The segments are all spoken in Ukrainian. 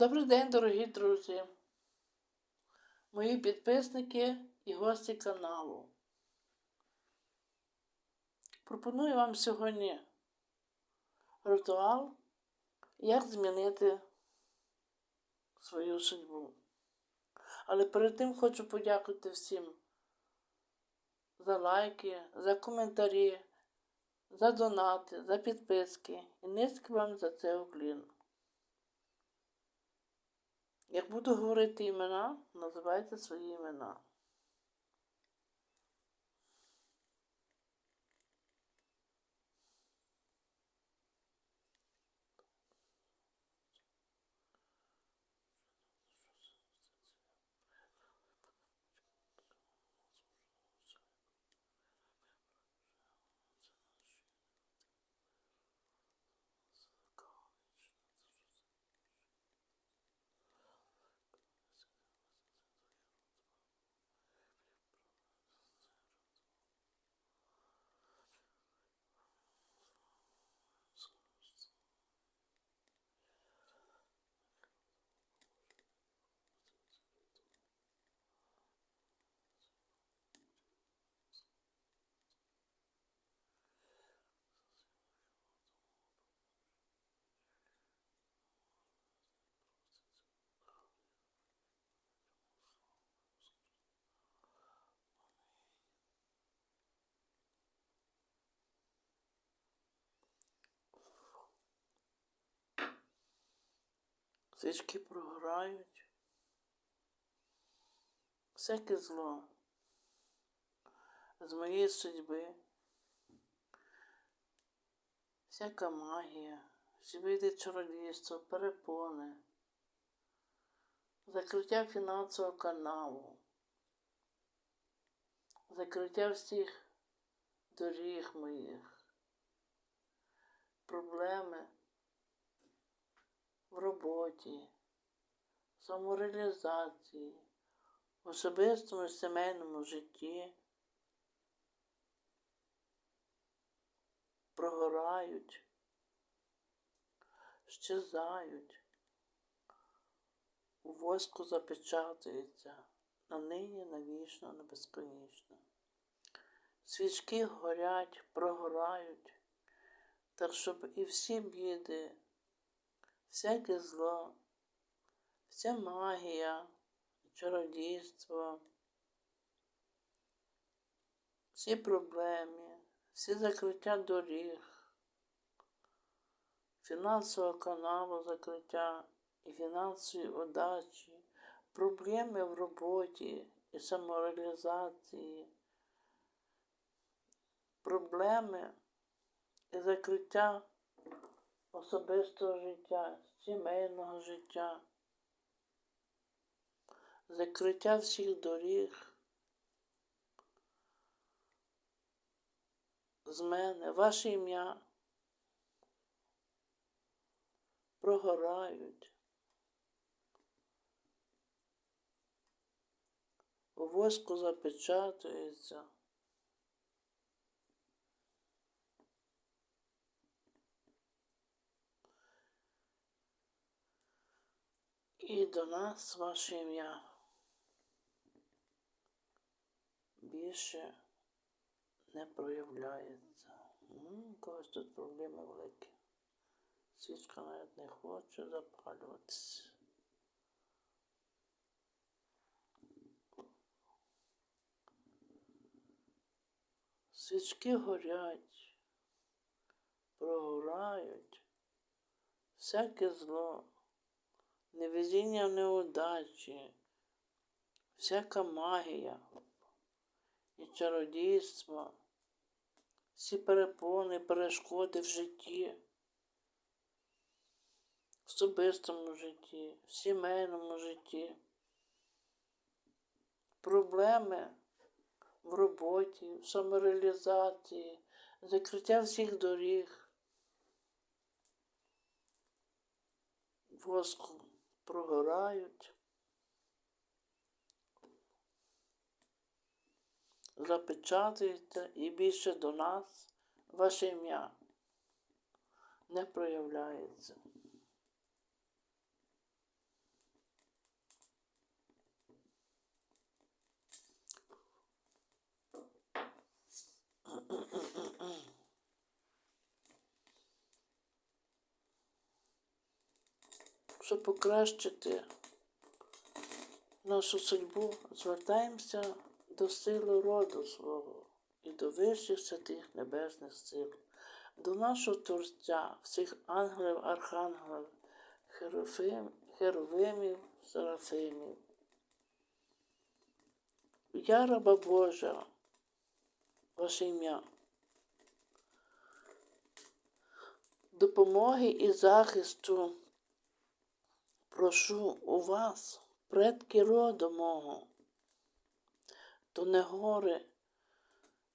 Добрий день, дорогі друзі, мої підписники і гості каналу. Пропоную вам сьогодні ритуал, як змінити свою судьбу. Але перед тим хочу подякувати всім за лайки, за коментарі, за донати, за підписки. І низький вам за це уклін. Як буду говорити імена, називайте свої імена. Свічки прогорають. Всяке зло. З моєї судьби, всяка магія, всі види чародійства, перепони, закриття фінансового каналу, закриття всіх доріг моїх, проблеми в роботі, самореалізації, в особистому і сімейному житті. Прогорають, щезають, у воску запечатуються на нині, навічно, на безконечно. Свічки горять, прогорають, так щоб і всі біди всяке зло, вся магія, чародійство, всі проблеми, всі закриття доріг, фінансового каналу закриття і фінансової удачі, проблеми в роботі і самореалізації, проблеми і закриття особистого життя, сімейного життя, закриття всіх доріг з мене, ваше ім'я прогорають. Воску запечатується. І до нас ваше ім'я більше не проявляється. Когось тут проблеми великі. Свічка навіть не хоче запалюватися. Свічки горять, прогорають, всяке зло невезіння неудачі, всяка магія і чародійство, всі перепони, перешкоди в житті, в особистому житті, в сімейному житті, проблеми в роботі, в самореалізації, закриття всіх доріг. Воску прогорають, запечатуєте і більше до нас ваше ім'я не проявляється. Щоб покращити нашу судьбу, звертаємося до сили роду свого і до вищих святих небесних сил, до нашого Творця, всіх ангелів, архангелів, херофим, херовимів, серафимів. Я раба Божа, ваше ім'я. Допомоги і захисту прошу у вас, предки роду мого, то не гори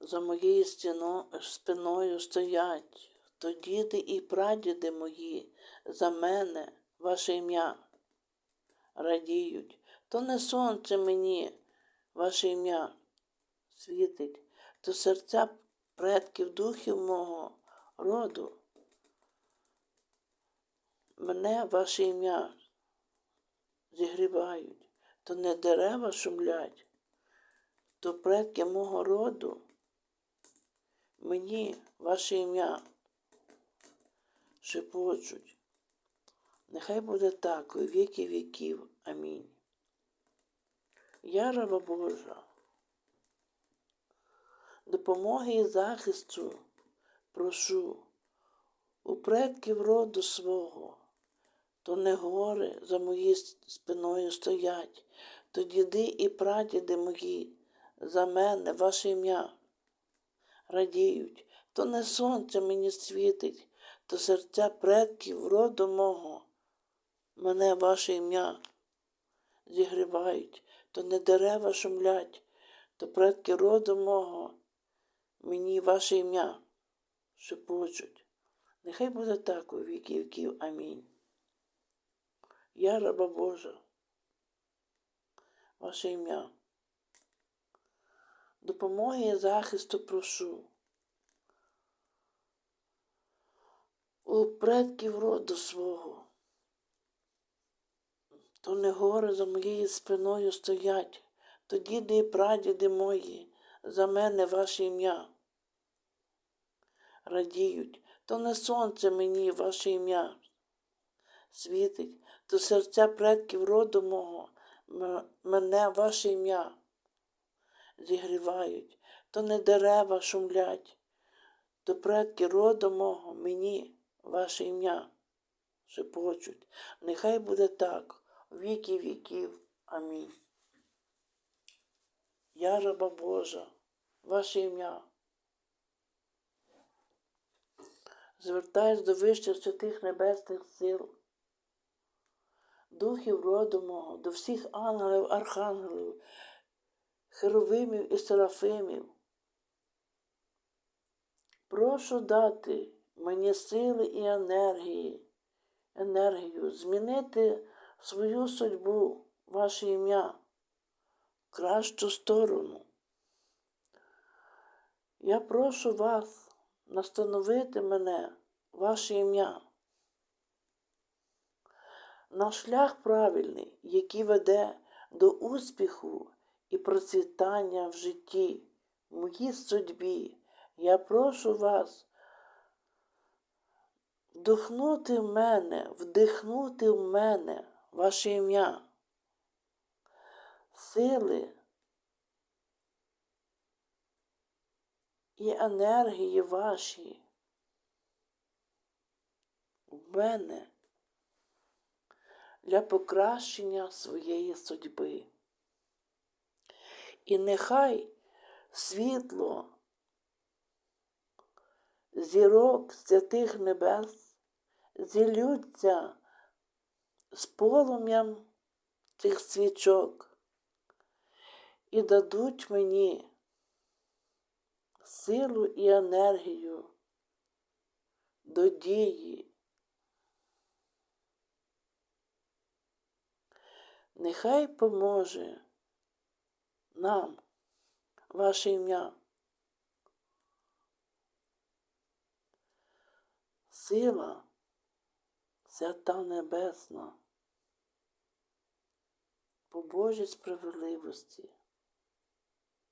за моєю стіно, спиною стоять, то діди і прадіди мої за мене, ваше ім'я, радіють, то не сонце мені, ваше ім'я світить, то серця предків духів мого роду. Мене ваше ім'я зігрівають, то не дерева шумлять, то предки мого роду. Мені ваше ім'я шепочуть. Нехай буде так у віки віків. Амінь. Я раба Божа. Допомоги і захисту прошу у предків роду свого, то не гори за моєю спиною стоять, то діди і прадіди мої за мене, ваше ім'я радіють, то не сонце мені світить, то серця предків роду мого, мене ваше ім'я зігрівають, то не дерева шумлять, то предки роду мого, мені ваше ім'я шепочуть. Нехай буде так у віки віків. Амінь. Я раба Божа, ваше ім'я. Допомоги і захисту прошу. У предків роду свого, то не гори за моєю спиною стоять, то діди і прадіди мої, за мене ваше ім'я. Радіють, то не сонце мені ваше ім'я світить, то серця предків роду мого, мене ваше ім'я зігрівають, то не дерева шумлять, то предки роду мого мені ваше ім'я шепочуть. Нехай буде так, віки віків. Амінь. Я раба Божа, ваше ім'я. Звертаюсь до вищих святих небесних сил, духів роду мого, до всіх ангелів, архангелів, херовимів і серафимів. Прошу дати мені сили і енергії, енергію, змінити свою судьбу, ваше ім'я, в кращу сторону. Я прошу вас настановити мене, ваше ім'я, на шлях правильний, який веде до успіху і процвітання в житті, в моїй судьбі. Я прошу вас вдохнути в мене, вдихнути в мене ваше ім'я, сили і енергії ваші в мене для покращення своєї судьби. І нехай світло зірок святих небес зілються з полум'ям цих свічок і дадуть мені силу і енергію до дії. Нехай поможе нам ваше ім'я. Сила свята небесна, по Божій справедливості.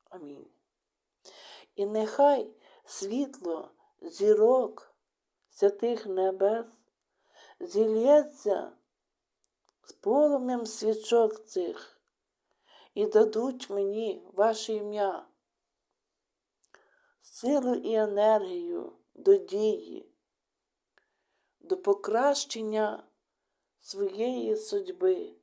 Амінь. І нехай світло зірок святих небес зільється з полум'ям свічок цих і дадуть мені ваше ім'я, силу і енергію до дії, до покращення своєї судьби.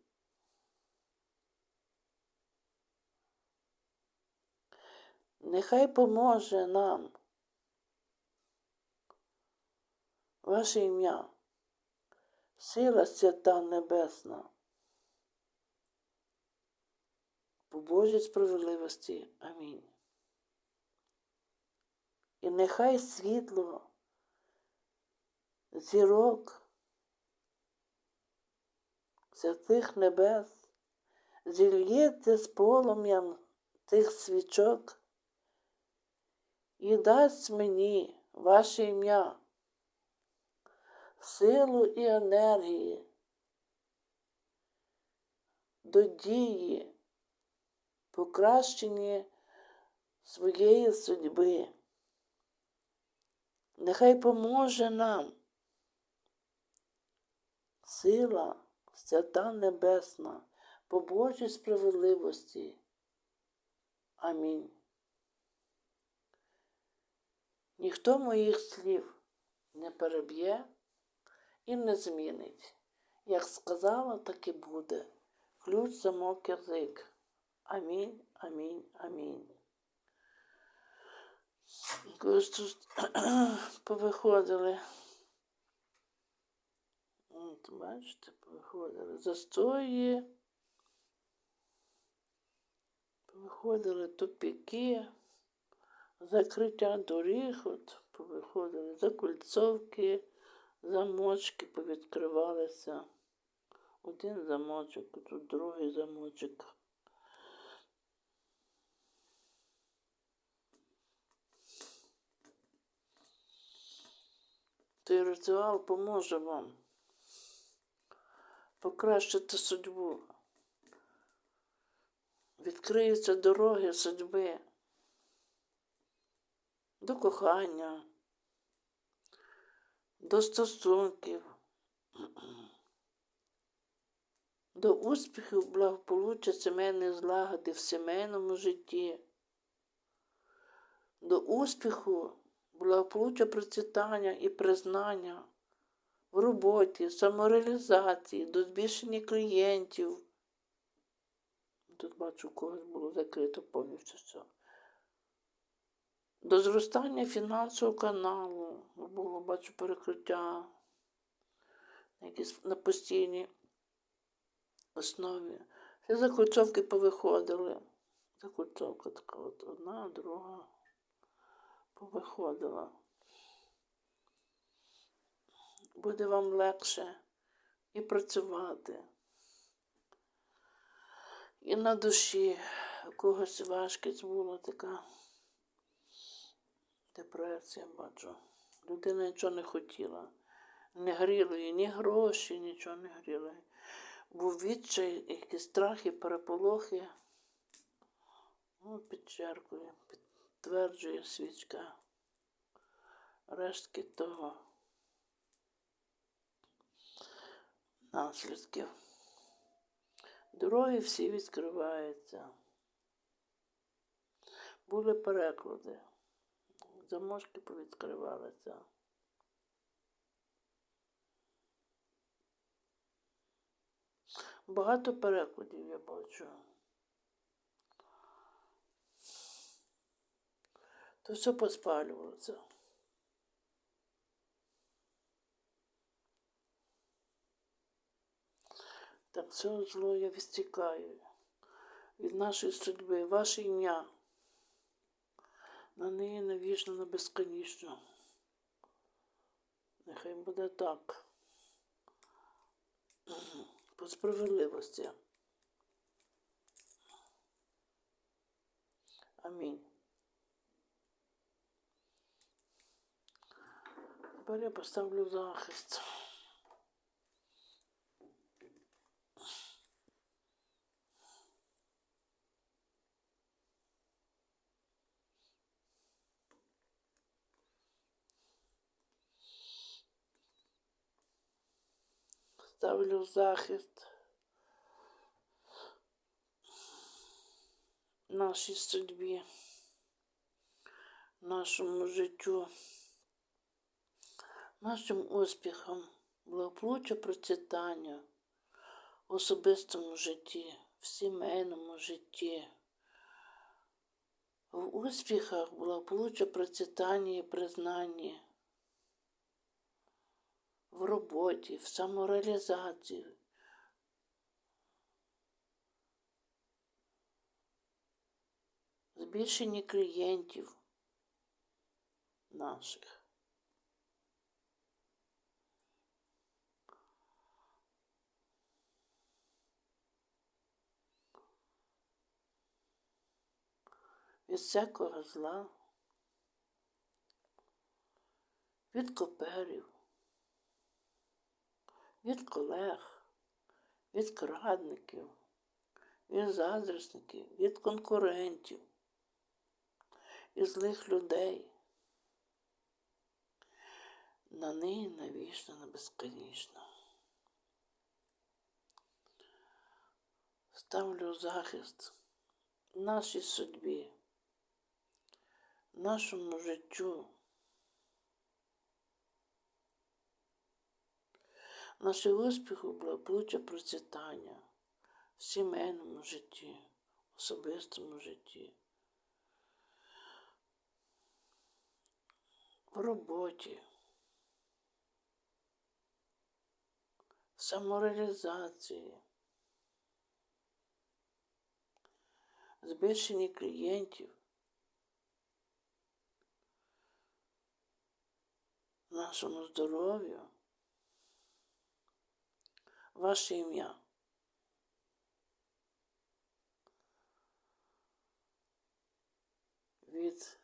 Нехай поможе нам ваше ім'я, сила свята небесна, по Божій справедливості. Амінь. І нехай світло, зірок, святих небес зільється з полум'ям тих свічок і дасть мені ваше ім'я, силу і енергії до дії, покращення своєї судьби. Нехай поможе нам сила свята Небесна по Божій справедливості. Амінь. Ніхто моїх слів не переб'є і не змінить. Як сказала, так і буде. Ключ замок язик. Амінь, амінь, амінь. Тут повиходили. От, бачите, повиходили застої, повиходили тупіки закриття доріг, от повиходили, закульцовки, замочки повідкривалися. Один замочок, тут другий замочок. Той ритуал поможе вам покращити судьбу. Відкриються дороги судьби до кохання, до стосунків, до успіхів благополуччя сімейної злагоди в сімейному житті, до успіху, благополуччя процвітання і признання в роботі, самореалізації, до збільшення клієнтів. Тут бачу, у когось було закрито повністю все до зростання фінансового каналу. Було, бачу, перекриття на постійній основі. Всі закульцовки повиходили. Закульцовка така от одна, друга повиходила. Буде вам легше і працювати. І на душі у когось важкість була така. Депресія бачу. Людина нічого не хотіла. Не гріли її ні гроші, нічого не гріли. Був відчай, якісь страхи, переполохи. Ну, підчеркує, підтверджує свічка. Рештки того наслідків. Дороги всі відкриваються. Були переклади замочки повідкривалися. Багато перекладів я бачу. То все поспалювалося. Так все зло я відстікаю від нашої судьби, ваше ім'я на неї навічно на безконечно. Нехай буде так. По справедливості. Амінь. Тепер я поставлю захист. ставлю захист нашій судьбі, нашому життю, нашим успіхам, благополуччю, процвітанню в особистому житті, в сімейному житті, в успіхах, благополуччя, процвітанні і признанні в роботі, в самореалізації, збільшенні клієнтів наших. Від всякого зла, від коперів, від колег, від крадників, від заздрісників, від конкурентів і злих людей. На неї навічно, на безконечно. Ставлю захист нашій судьбі, нашому життю, наші успіху, благополуччя, процвітання в сімейному житті, особистому житті. в роботі, в самореалізації, збільшенні клієнтів, нашому здоров'ю, ваше ім'я. Від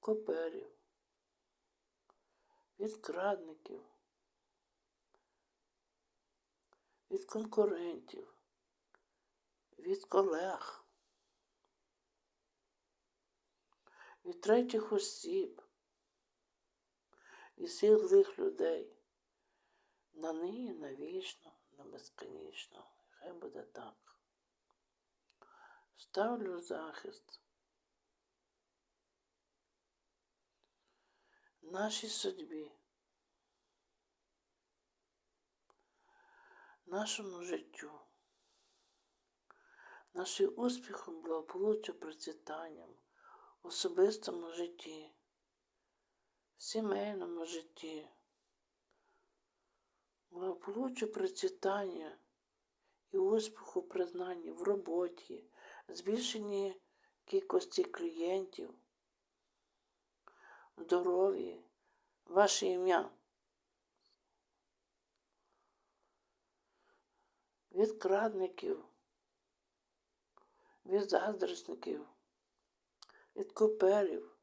коперів від крадників, від конкурентів, від колег, від третіх осіб, від злих людей. На нині навічно, на безконечно. Хай буде так. Ставлю захист. нашій судьбі, нашому життю, нашим успіхом, благополуччя, процвітанням, особистому житті, сімейному житті, благополуччя, процвітання і успіху признання в роботі, збільшенні кількості клієнтів. Здоров'ї, ваше ім'я. Від крадників, від заздрісників, від коперів,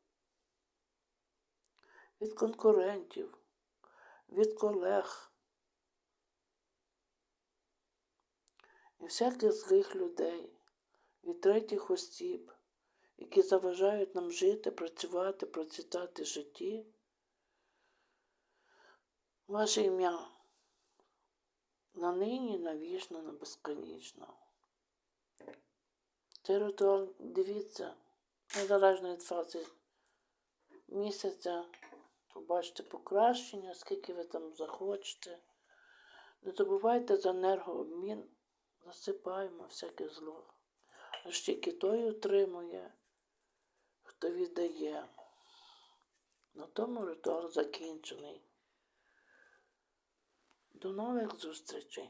від конкурентів, від колег і всяких злих людей, від третіх осіб які заважають нам жити, працювати, процвітати в житті. Ваше ім'я на нині, навічно, на безконечно. Цей ритуал, дивіться, незалежно від фази місяця, побачите покращення, скільки ви там захочете. Не забувайте за енергообмін, засипаємо всяке зло. Аж тільки той отримує, хто віддає. На тому ритуал закінчений. До нових зустрічей!